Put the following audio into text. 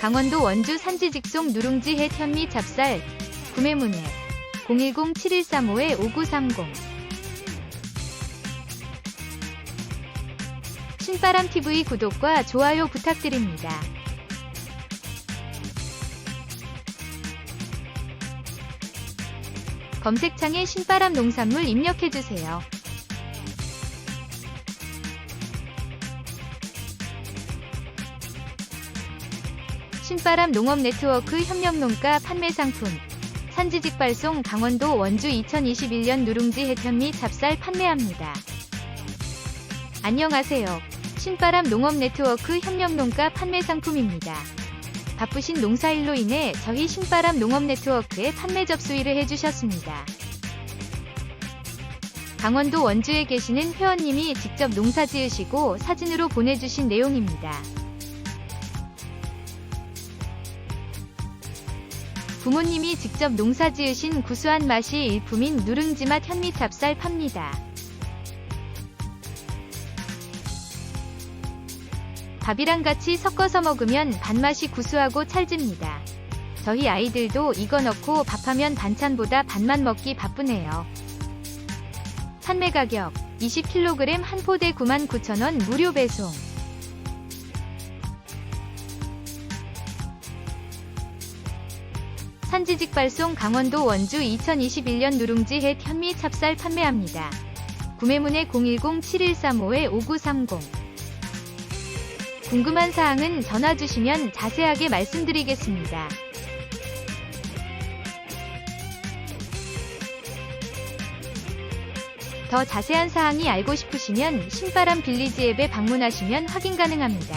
강원도 원주 산지 직송 누룽지 해 현미 찹쌀 구매 문의 010-7135-5930 신바람TV 구독과 좋아요 부탁드립니다. 검색창에 신바람 농산물 입력해주세요. 신바람 농업 네트워크 협력 농가 판매 상품 산지직 발송 강원도 원주 2021년 누룽지 해편미 찹쌀 판매합니다. 안녕하세요. 신바람 농업 네트워크 협력 농가 판매 상품입니다. 바쁘신 농사일로 인해 저희 신바람 농업 네트워크에 판매 접수일을 해주셨습니다. 강원도 원주에 계시는 회원님이 직접 농사 지으시고 사진으로 보내주신 내용입니다. 부모님이 직접 농사 지으신 구수한 맛이 일품인 누룽지맛 현미 찹쌀 팝니다. 밥이랑 같이 섞어서 먹으면 밥맛이 구수하고 찰집니다. 저희 아이들도 이거 넣고 밥하면 반찬보다 밥만 먹기 바쁘네요. 판매 가격 20kg 한 포대 99,000원 무료 배송. 산지직 발송 강원도 원주 2021년 누룽지 해 현미 찹쌀 판매합니다. 구매문의 010-7135-5930 궁금한 사항은 전화 주시면 자세하게 말씀드리겠습니다. 더 자세한 사항이 알고 싶으시면 신바람 빌리지 앱에 방문하시면 확인 가능합니다.